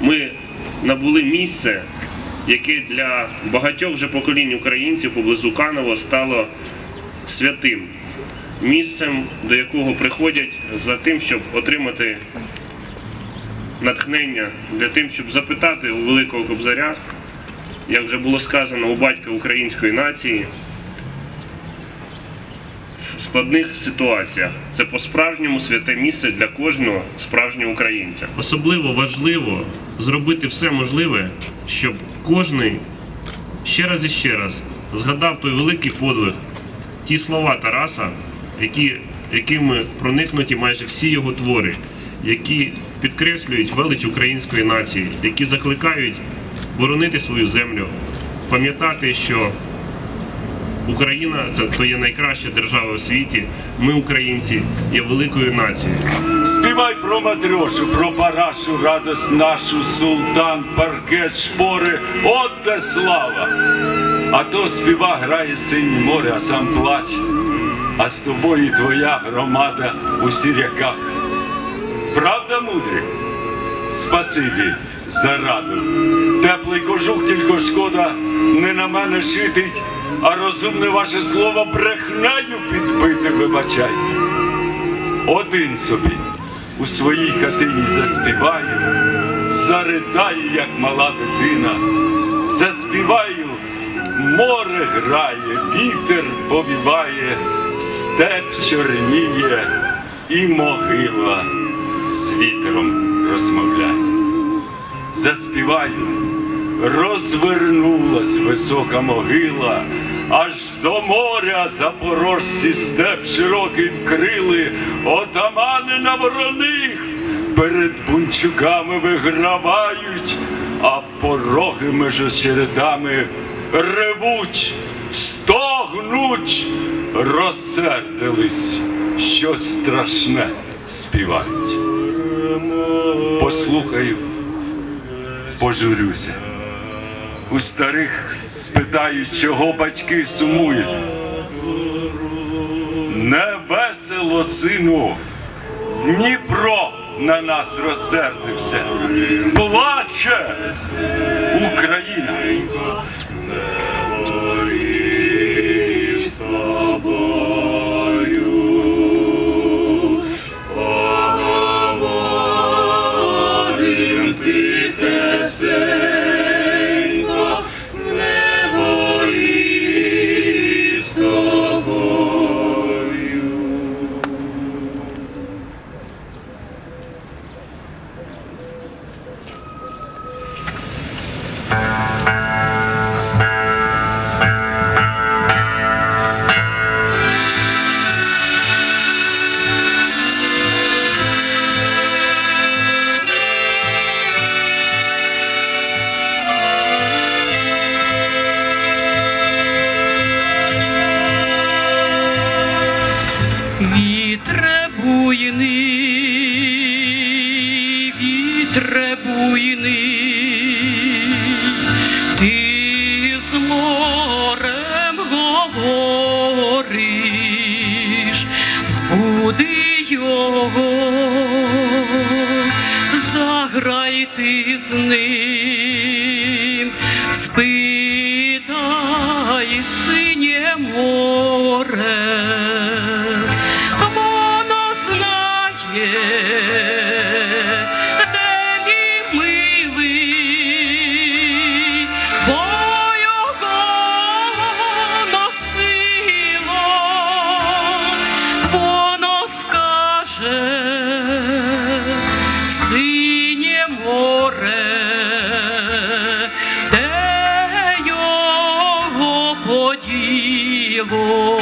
ми набули місце, яке для багатьох вже поколінь українців поблизу Канева стало святим місцем, до якого приходять за тим, щоб отримати натхнення, для тим, щоб запитати у Великого Кобзаря, як вже було сказано у батька української нації, в складних ситуаціях. Це по-справжньому святе місце для кожного справжнього українця. Особливо важливо зробити все можливе, щоб кожний ще раз і ще раз згадав той великий подвиг, ті слова Тараса, які, якими проникнуті майже всі його твори, які підкреслюють велич української нації, які закликають боронити свою землю, пам'ятати, що Україна це то є найкраща держава у світі. Ми, українці, є великою нацією. Співай про матрьошу, про парашу, радость нашу, султан, паркет, шпори, от де слава. А то співа грає синє море, а сам плач. А з тобою твоя громада у сіряках. Правда, мудрі? Спасибі за раду. Теплий кожух тільки шкода не на мене шитить, а розумне ваше слово брехнею підбити, вибачай. Один собі у своїй хатині заспіваю, заридаю, як мала дитина, заспіваю, море грає, вітер повіває, степ чорніє і могила з вітром розмовляє. Заспіваю, розвернулась висока могила, аж до моря запорожці степ широкий вкрили, отамани на вороних перед бунчуками вигравають, а пороги меж очередами ревуть, стогнуть, розсердились, щось страшне співають. Послухаю, пожурюся. У старих спитаю, чого батьки сумують. Не весело, сину, Дніпро на нас розсердився. Плаче Україна. требуйний, ти з морем говориш, збуди його, заграй ти з ним, спитай синє море, воно знає. go